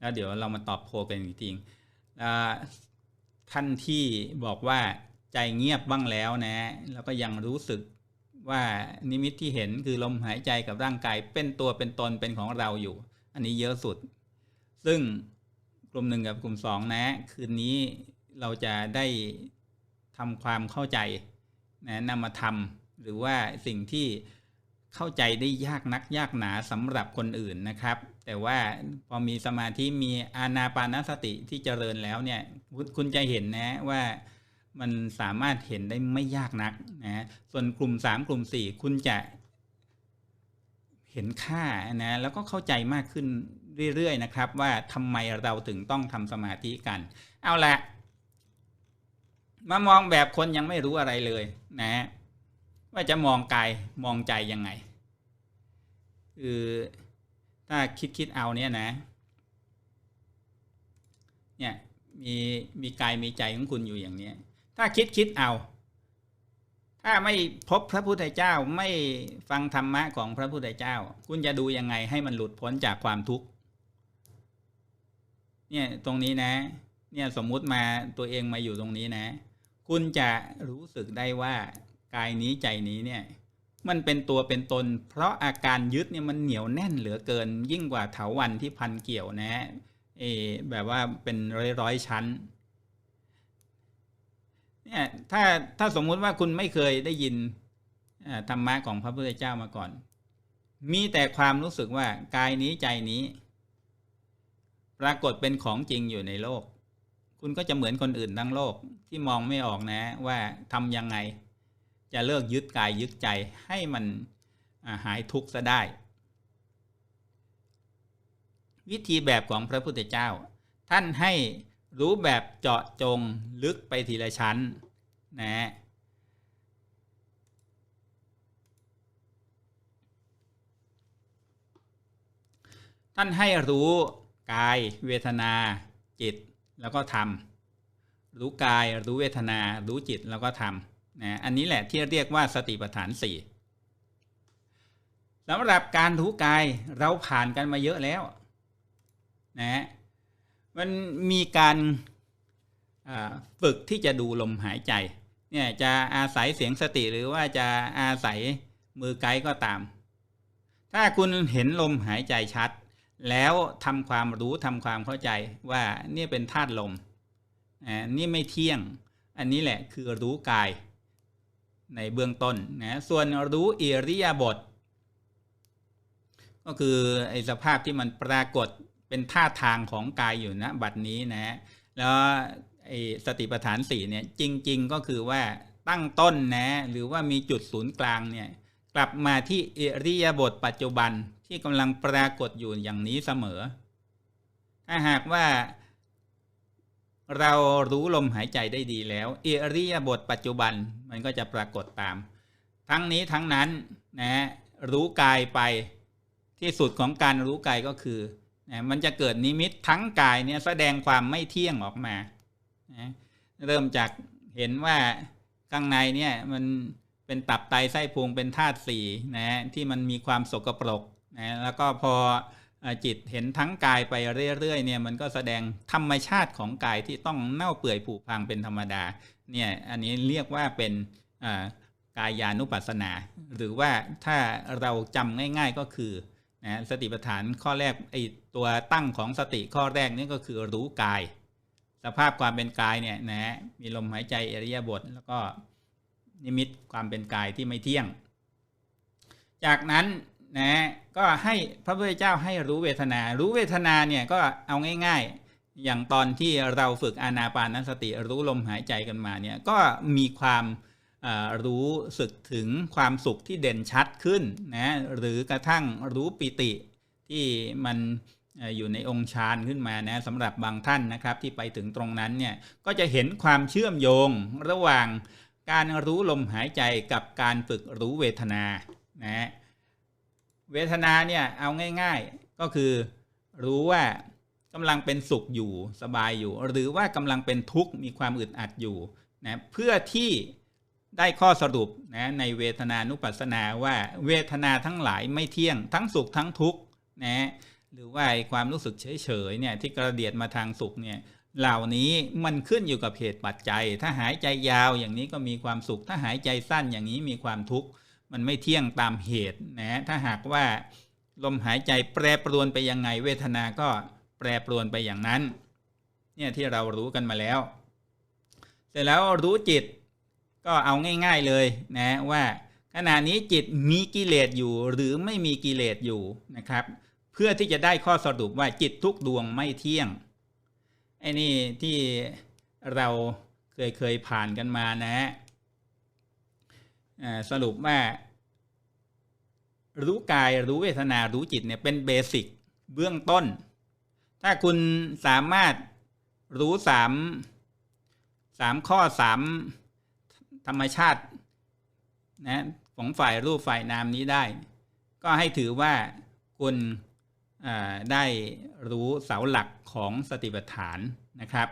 แล้วเดี๋ยวเรามาตอบโพลกันจริงท่านที่บอกว่าใจเงียบบ้างแล้วนะ แล้วก็ยังรู้สึกว่านิมิตที่เห็นคือลมหายใจกับร่างกายเป็นตัวเป็นตนเป็นของเราอยู่ อันนี้เยอะสุด ซึ่งกลุ่มหนึ่งกับกลุ่มสองนะ คืนนี้เราจะได้ทำความเข้าใจนะนำมาทำหรือว่าสิ่งที่ เข้าใจได้ยากนักยากหนาสำหรับคนอื่นนะครับ แต่ว่าพอมีสมาธิมีอานาปานสติที่เจริญแล้วเนี่ยคุณจะเห็นนะว่ามันสามารถเห็นได้ไม่ยากนักนะส่วนกลุ่ม 3 กลุ่ม 4 คุณจะเห็นค่านะแล้วก็เข้าใจมากขึ้นเรื่อยๆนะครับ ว่าทำไมเราถึงต้องทำสมาธิกัน เอาละมามองแบบคนยังไม่รู้อะไรเลยนะ ว่าจะมองกายมองใจยังไงคือถ้าคิดคิดเอาเนี่ยนะเนี่ยมีมีกายมีใจของคุณอยู่อย่างนี้ถ้าคิดคิดเอา ถ้าไม่พบพระพุทธเจ้าไม่ฟังธรรมะของพระพุทธเจ้า คุณจะดูยังไงให้มันหลุดพ้นจากความทุกข์เนี่ยตรงนี้นะ เนี่ยสมมุติมาตัวเองมาอยู่ตรงนี้นะ คุณจะรู้สึกได้ว่า กายนี้ใจนี้เนี่ยมันเป็นตัวเป็นตน เพราะอาการยึดเนี่ยมันเหนียวแน่นเหลือเกิน ยิ่งกว่าเถาวันที่พันเกี่ยวนะเอแบบว่าเป็นร้อยร้อยชั้นเนี่ยถ้าถ้าสมมุติว่าคุณไม่เคยได้ยินธรรมะของพระพุทธเจ้ามาก่อน มีแต่ความรู้สึกว่ากายนี้ใจนี้ ปรากฏเป็นของจริงอยู่ในโลก คุณก็จะเหมือนคนอื่นทั้งโลกที่มองไม่ออกนะว่าทำยังไง จะเลิกยึดกายยึดใจให้มันหายทุกข์ซะได้ วิธีแบบของพระพุทธเจ้า ท่านให้รู้แบบเจาะจงลึกไปทีละชั้นนะท่านให้รู้กายเวทนาจิตแล้วก็ธรรมรู้กายรู้เวทนารู้จิตแล้วก็ธรรม นะอันนี้แหละที่เรียกว่าสติปัฏฐานสี่สำหรับการรู้กายเราผ่านกันมาเยอะแล้วนะมันมีการฝึกที่จะดูลมหายใจเนี่ยจะอาศัยเสียงสติหรือว่าจะอาศัยมือไกด์ก็ตาม ถ้าคุณเห็นลมหายใจชัด แล้วทำความรู้ทำความเข้าใจว่านี่เป็นธาตุลมอ่านี่ไม่เที่ยง อันนี้แหละคือรู้กาย ในเบื้องต้นนะส่วนรู้อิริยาบถก็คือไอสภาพที่มันปรากฏเป็นท่าทางของกายอยู่นะบัดนี้นะแล้วไอสติปัฏฐานสี่เนี่ยจริง ๆ ก็คือว่าตั้งต้นนะหรือว่ามีจุดศูนย์กลางเนี่ยกลับมาที่อริยาบทปัจจุบันที่กำลังปรากฏอยู่อย่างนี้เสมอ ถ้าหากว่า เรารู้ลมหายใจได้ดีแล้วอริยาบทปัจจุบันมันก็จะปรากฏตาม ทั้งนี้ทั้งนั้นนะรู้กายไปที่สุดของการรู้กายก็คือนะมันจะเกิดนิมิตทั้งกายเนี่ยแสดงความไม่เที่ยงออกมานะเริ่มจากเห็นว่าข้างในเนี่ยมันเป็นตับไตไส้พุงเป็นธาตุสี่นะที่มันมีความสกปรกนะแล้วก็พอ จิตเห็นทั้งกายไปเรื่อยๆเนี่ยมันก็แสดงธรรมชาติของกายที่ต้องเน่าเปื่อยผุพังเป็นธรรมดาเนี่ยอันนี้เรียกว่าเป็นกายานุปัสสนา หรือว่าถ้าเราจำง่ายๆก็คือนะสติปัฏฐานข้อแรกไอตัวตั้งของสติข้อแรกนี่ก็คือรู้กาย สภาพความเป็นกายเนี่ยนะมีลมหายใจอริยบท แล้วก็นิมิตความเป็นกายที่ไม่เที่ยง จากนั้น นะก็ให้พระพุทธเจ้าให้รู้เวทนา รู้เวทนาเนี่ยก็เอาง่าย ๆ อย่างตอนที่เราฝึกอานาปานสติรู้ลมหายใจกันมาเนี่ยก็มีความรู้สึกถึงความสุขที่เด่นชัดขึ้นนะหรือกระทั่งรู้ปิติที่มันอยู่ในองค์ฌานขึ้นมานะสำหรับบางท่านนะครับที่ไปถึงตรงนั้นเนี่ยก็จะเห็นความเชื่อมโยงระหว่างการรู้ลมหายใจกับการฝึกรู้เวทนานะ เวทนาเนี่ยเอาง่าย ๆก็คือรู้ว่ากำลังเป็นสุขอยู่สบายอยู่ หรือว่ากำลังเป็นทุกข์มีความอึดอัดอยู่นะเพื่อที่ได้ข้อสรุปนะในเวทนานุปัสสนาว่าเวทนาทั้งหลายไม่เที่ยงทั้งสุขทั้งทุกข์นะหรือว่าความรู้สึกเฉยๆเนี่ยที่กระเดียดมาทางสุขเนี่ยเหล่านี้มันขึ้นอยู่กับเหตุปัจจัย ถ้าหายใจยาวอย่างนี้ก็มีความสุข ถ้าหายใจสั้นอย่างนี้มีความทุกข์ มันไม่เที่ยงตามเหตุนะถ้าหากว่าลมหายใจแปรปรวนไปยังไง เวทนาก็แปรปรวนไปอย่างนั้น เนี่ยที่เรารู้กันมาแล้ว เสร็จแล้วรู้จิตก็เอาง่าย ๆเลยนะว่าขณะนี้จิตมีกิเลสอยู่หรือไม่มีกิเลสอยู่นะครับ เพื่อที่จะได้ข้อสรุปว่าจิตทุกดวงไม่เที่ยงไอ้นี่ที่เราเคยเคยผ่านกันมานะฮะ สรุปว่ารู้กายรู้เวทนารู้จิตเนี่ยเป็นเบสิกเบื้องต้น ถ้าคุณสามารถรู้สามสามข้อสามธรรมชาตินะของฝ่ายรูปฝ่ายนามนี้ได้ ก็ให้ถือว่าคุณได้รู้เสาหลักของสติปัฏฐานนะครับ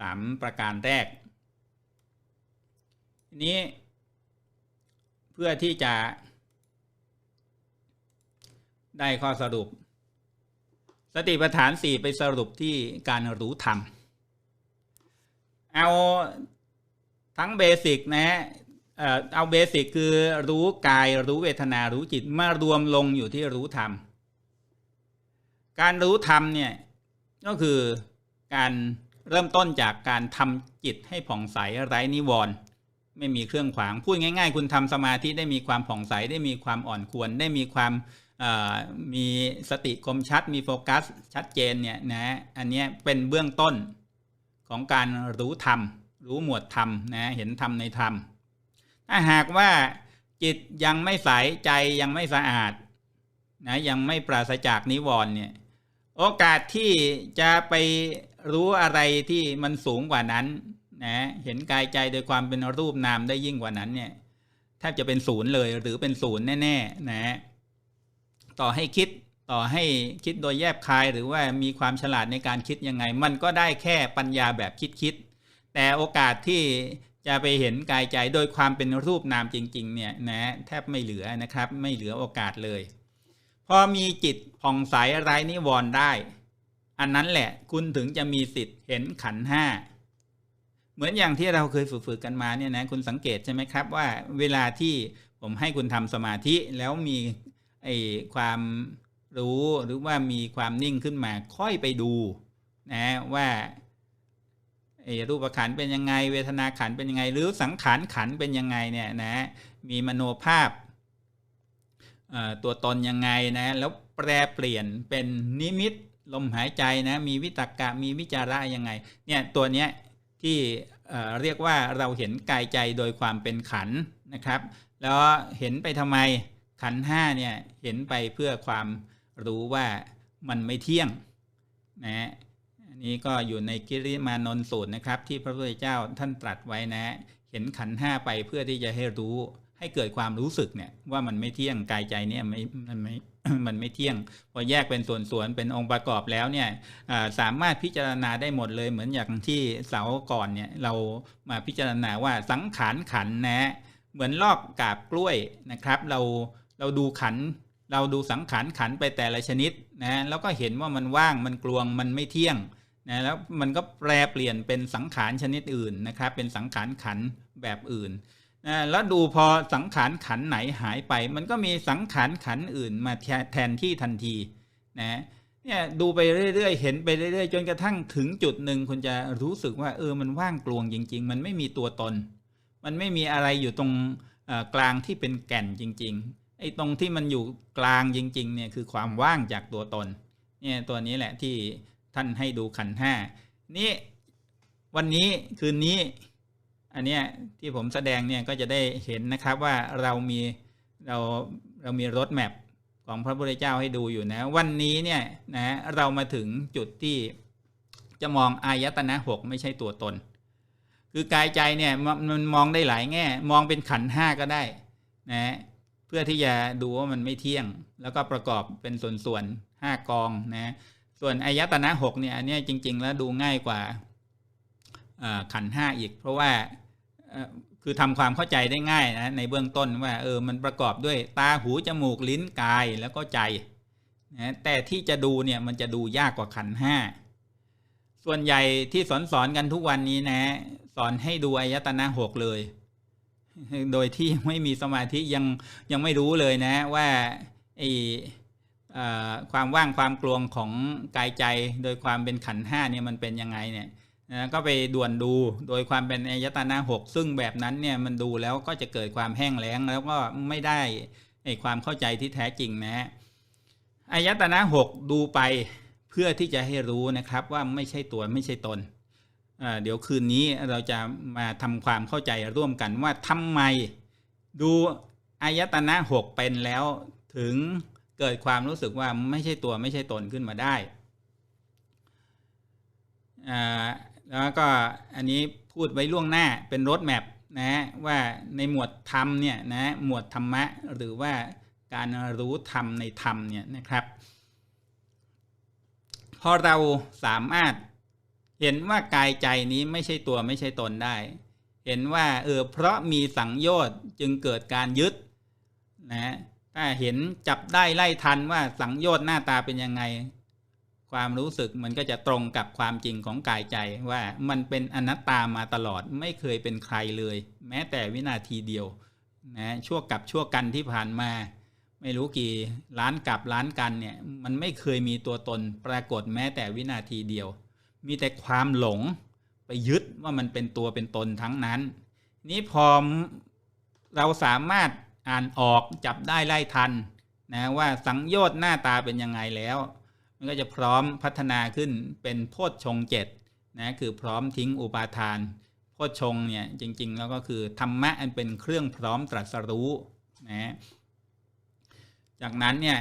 สามประการแรกทีนี้ เพื่อที่จะ ได้ข้อสรุป สติปัฏฐานสี่ไปสรุปที่การรู้ธรรม เอาทั้งเบสิกนะฮะเอาเบสิกคือรู้กายรู้เวทนารู้จิตมารวมลงอยู่ที่รู้ธรรม การรู้ธรรมเนี่ยก็คือการเริ่มต้นจากการทำจิตให้ผ่องใสไร้นิวรณ์ ไม่มีเครื่องขวางพูดง่าย ๆ คุณทำสมาธิได้มีความผ่องใสได้มีความอ่อนควร ได้มีความมีสติคมชัด มีโฟกัสชัดเจนเนี่ยนะอันนี้เป็นเบื้องต้นของการรู้ธรรม รู้หมวดธรรมนะเห็นธรรมในธรรม ถ้าหากว่าจิตยังไม่ใสใจยังไม่สะอาดนะยังไม่ปราศจากนิวรณ์เนี่ยโอกาสที่จะไปรู้อะไรที่มันสูงกว่านั้น นะเห็นกายใจโดยความเป็นรูปนามได้ยิ่งกว่านั้นเนี่ยแทบจะเป็นศูนย์เลยหรือเป็นศูนย์แน่ๆนะต่อให้คิดต่อให้คิดโดยแยบคายหรือว่ามีความฉลาดในการคิดยังไง มันก็ได้แค่ปัญญาแบบคิดๆแต่โอกาสที่จะไปเห็นกายใจโดยความเป็นรูปนามจริง ๆ เนี่ยนะแทบไม่เหลือนะครับ ไม่เหลือโอกาสเลย พอมีจิตผ่องใสไร้นิวรณ์ได้ อันนั้นแหละคุณถึงจะมีสิทธิ์เห็นขันห้า เหมือนอย่างที่เราเคยฝึกๆกันมาเนี่ยนะคุณสังเกตใช่ไหมครับว่าเวลาที่ผมให้คุณทำสมาธิแล้วมีไอความรู้หรือว่ามีความนิ่งขึ้นมาค่อยไปดูนะว่ารูปขันเป็นยังไง เวทนาขันเป็นยังไง หรือสังขารขันเป็นยังไงเนี่ยนะมีมโนภาพตัวตนยังไงนะแล้วแปรเปลี่ยนเป็นนิมิตลมหายใจนะมีวิตกะมีวิจาระยังไงเนี่ยตัวเนี้ย ที่เรียกว่าเราเห็นกายใจโดยความเป็นขันนะครับ แล้วเห็นไปทำไมขันห้าเนี่ยเห็นไปเพื่อความรู้ว่ามันไม่เที่ยงนะนี้ก็อยู่ในกิริมานนสูตรนะครับ ที่พระพุทธเจ้าท่านตรัสไว้นะ เห็นขันห้าไปเพื่อที่จะให้รู้ ให้เกิดความรู้สึกเนี่ยว่ามันไม่เที่ยงกายใจเนี่ยไม่มันไม่มันไม่เที่ยง พอแยกเป็นส่วนๆเป็นองค์ประกอบแล้วเนี่ยสามารถพิจารณาได้หมดเลยเหมือนอย่างที่เสาก่อนเนี่ยเรามาพิจารณาว่าสังขารขันนะเหมือนลอกกาบกล้วยนะครับ เราเราดูขันเราดูสังขารขันไปแต่ละชนิดนะแล้วก็เห็นว่ามันว่างมันกลวงมันไม่เที่ยงนะแล้วมันก็แปลเปลี่ยนเป็นสังขารชนิดอื่นนะครับ เป็นสังขารขันแบบอื่น แล้วดูพอสังขารขันไหนหายไป มันก็มีสังขารขันอื่นมาแทนที่ทันทีนะเนี่ยดูไปเรื่อยๆ เห็นไปเรื่อยๆ จนกระทั่งถึงจุดหนึ่งคุณจะรู้สึกว่าเออมันว่างกลวงจริง ๆ มันไม่มีตัวตน มันไม่มีอะไรอยู่ตรงกลางที่เป็นแก่นจริง ๆ ไอ้ตรงที่มันอยู่กลางจริงๆเนี่ยคือความว่างจากตัวตนเนี่ยตัวนี้แหละที่ท่านให้ดูขันห้านี่วันนี้คืนนี้ อันเนี้ยที่ผมแสดงเนี่ยก็จะได้เห็นนะครับว่าเรามีเราเรามีรถแมพของพระพุทธเจ้าให้ดูอยู่นะ วันนี้เนี่ยนะเรามาถึงจุดที่จะมองอายตนะหกไม่ใช่ตัวตน คือกายใจเนี่ยมันมองได้หลายแง่ มองเป็นขันห้าก็ได้นะเพื่อที่จะดูว่ามันไม่เที่ยง แล้วก็ประกอบเป็นส่วนๆห้ากองนะส่วนอายตนะหกเนี่ยอันนี้จริง ๆ แล้วดูง่ายกว่าขันห้าอีก เพราะว่า คือทำความเข้าใจได้ง่ายนะในเบื้องต้นว่าเออมันประกอบด้วยตาหูจมูกลิ้นกายแล้วก็ใจนะแต่ที่จะดูเนี่ยมันจะดูยากกว่าขันห้าส่วนใหญ่ที่สอนสอนกันทุกวันนี้นะ สอนให้ดูอายตนะหกเลย โดยที่ไม่มีสมาธิยังยังไม่รู้เลยนะว่าไอความว่างความกลวงของกายใจโดยความเป็นขันห้าเนี่ยมันเป็นยังไงเนี่ย นะก็ไปด่วนดูโดยความเป็นอายตนะหกซึ่งแบบนั้นเนี่ยมันดูแล้วก็จะเกิดความแห้งแล้งแล้วก็ไม่ได้ไอความเข้าใจที่แท้จริงนะฮะอายตนะหกดูไปเพื่อที่จะให้รู้นะครับว่าไม่ใช่ตัวไม่ใช่ตนเดี๋ยวคืนนี้เราจะมาทำความเข้าใจร่วมกันว่าทำไมดูอายตนะหกเป็นแล้วถึงเกิดความรู้สึกว่าไม่ใช่ตัวไม่ใช่ตนขึ้นมาได้ แล้วก็อันนี้พูดไว้ล่วงหน้าเป็นรถแมพนะว่าในหมวดธรรมเนี่ยนะหมวดธรรมะหรือว่าการรู้ธรรมในธรรมเนี่ยนะครับพอเราสามารถเห็นว่ากายใจนี้ไม่ใช่ตัวไม่ใช่ตนได้ เห็นว่าเออเพราะมีสังโยชน์จึงเกิดการยึดนะถ้าเห็นจับได้ไล่ทันว่าสังโยชน์หน้าตาเป็นยังไง ความรู้สึกมันก็จะตรงกับความจริงของกายใจว่ามันเป็นอนัตตามาตลอดไม่เคยเป็นใครเลย แม้แต่วินาทีเดียวนะชั่วกับชั่วกันที่ผ่านมา ไม่รู้กี่ล้านกับล้านกันเนี่ยมันไม่เคยมีตัวตนปรากฏแม้แต่วินาทีเดียว มีแต่ความหลงไปยึดว่ามันเป็นตัวเป็นตนทั้งนั้น นี้พอเราสามารถอ่านออกจับได้ไล่ทันนะว่าสังโยชน์หน้าตาเป็นยังไงแล้ว มันก็จะพร้อมพัฒนาขึ้นเป็นโพชฌงเจ็ดนะคือพร้อมทิ้งอุปาทาน โพชฌงเนี่ยจริง ๆ แล้วก็คือธรรมะอันเป็นเครื่องพร้อมตรัสรู้นะจากนั้นเนี่ย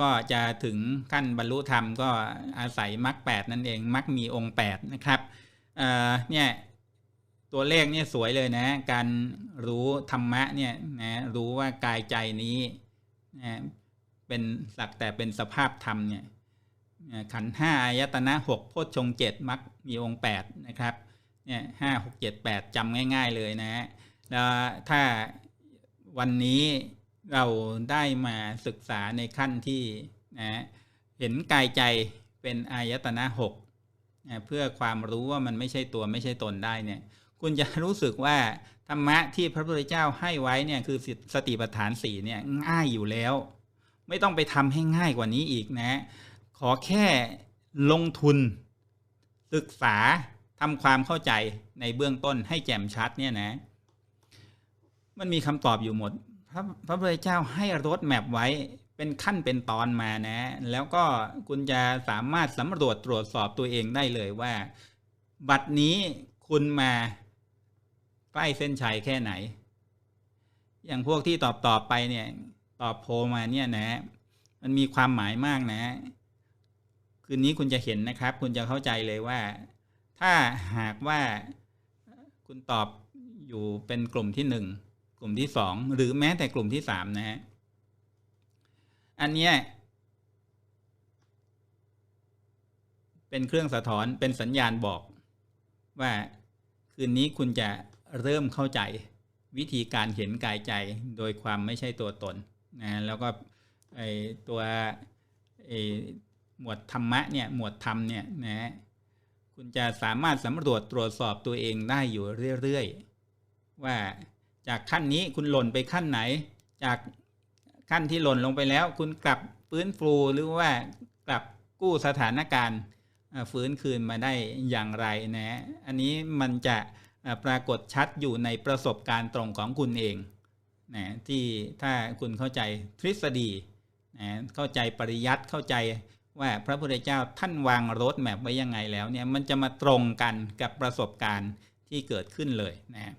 ก็จะถึงขั้นบรรลุธรรมก็อาศัยมรรคแปดนั่นเองมรรคมีองค์แปดนะครับเนี่ยตัวเลขเนี่ยสวยเลยนะการรู้ธรรมะเนี่ยนะรู้ว่ากายใจนี้นะเป็นสักแต่เป็นสภาพธรรมเนี่ย ขันห้าอายตนะหกโพชฌงเจ็ดมักมีองค์แปดนะครับเนี่ยห้าหกเจ็ดแปดจำง่าย ๆเลยนะแล้วถ้าวันนี้เราได้มาศึกษาในขั้นที่นะเห็นกายใจเป็นอายตนะหกนะเพื่อความรู้ว่ามันไม่ใช่ตัวไม่ใช่ตนได้เนี่ย คุณจะรู้สึกว่าธรรมะที่พระพุทธเจ้าให้ไว้เนี่ยคือสติปัฏฐานสี่เนี่ยง่ายอยู่แล้ว ไม่ต้องไปทำให้ง่ายกว่านี้อีกนะ ขอแค่ลงทุน ศึกษาทำความเข้าใจในเบื้องต้นให้แจ่มชัดเนี่ยนะ มันมีคำตอบอยู่หมด พระพระพุทธเจ้าให้รถแมพไว้เป็นขั้นเป็นตอนมานะ แล้วก็คุณจะสามารถสำรวจตรวจสอบตัวเองได้เลยว่า บัดนี้คุณมาใกล้เส้นชัยแค่ไหน อย่างพวกที่ตอบตอบไปเนี่ย ตอบโพมาเนี่ยนะ มันมีความหมายมากนะ คืนนี้คุณจะเห็นนะครับ คุณจะเข้าใจเลยว่า ถ้าหากว่าคุณตอบอยู่เป็นกลุ่มที่หนึ่งกลุ่มที่สองหรือแม้แต่กลุ่มที่สามนะฮะอันเนี้ยเป็นเครื่องสะท้อนเป็นสัญญาณบอกว่าคืนนี้คุณจะเริ่มเข้าใจวิธีการเห็นกายใจโดยความไม่ใช่ตัวตนนะแล้วก็ไอตัวไอ หมวดธรรมะเนี่ยหมวดธรรมเนี่ยนะคุณจะสามารถสำรวจตรวจสอบตัวเองได้อยู่เรื่อยๆ ว่าจากขั้นนี้คุณหล่นไปขั้นไหน จากขั้นที่หล่นลงไปแล้ว คุณกลับฟื้นฟูหรือว่ากลับกู้สถานการณ์ฟื้นคืนมาได้อย่างไรนะอันนี้มันจะปรากฏชัดอยู่ในประสบการณ์ตรงของคุณเองนะที่ถ้าคุณเข้าใจทฤษฎีนะเข้าใจปริยัติเข้าใจ ว่าพระพุทธเจ้าท่านวางรถแมพไว้ยังไงแล้วเนี่ยมันจะมาตรงกันกับประสบการณ์ที่เกิดขึ้นเลยนะ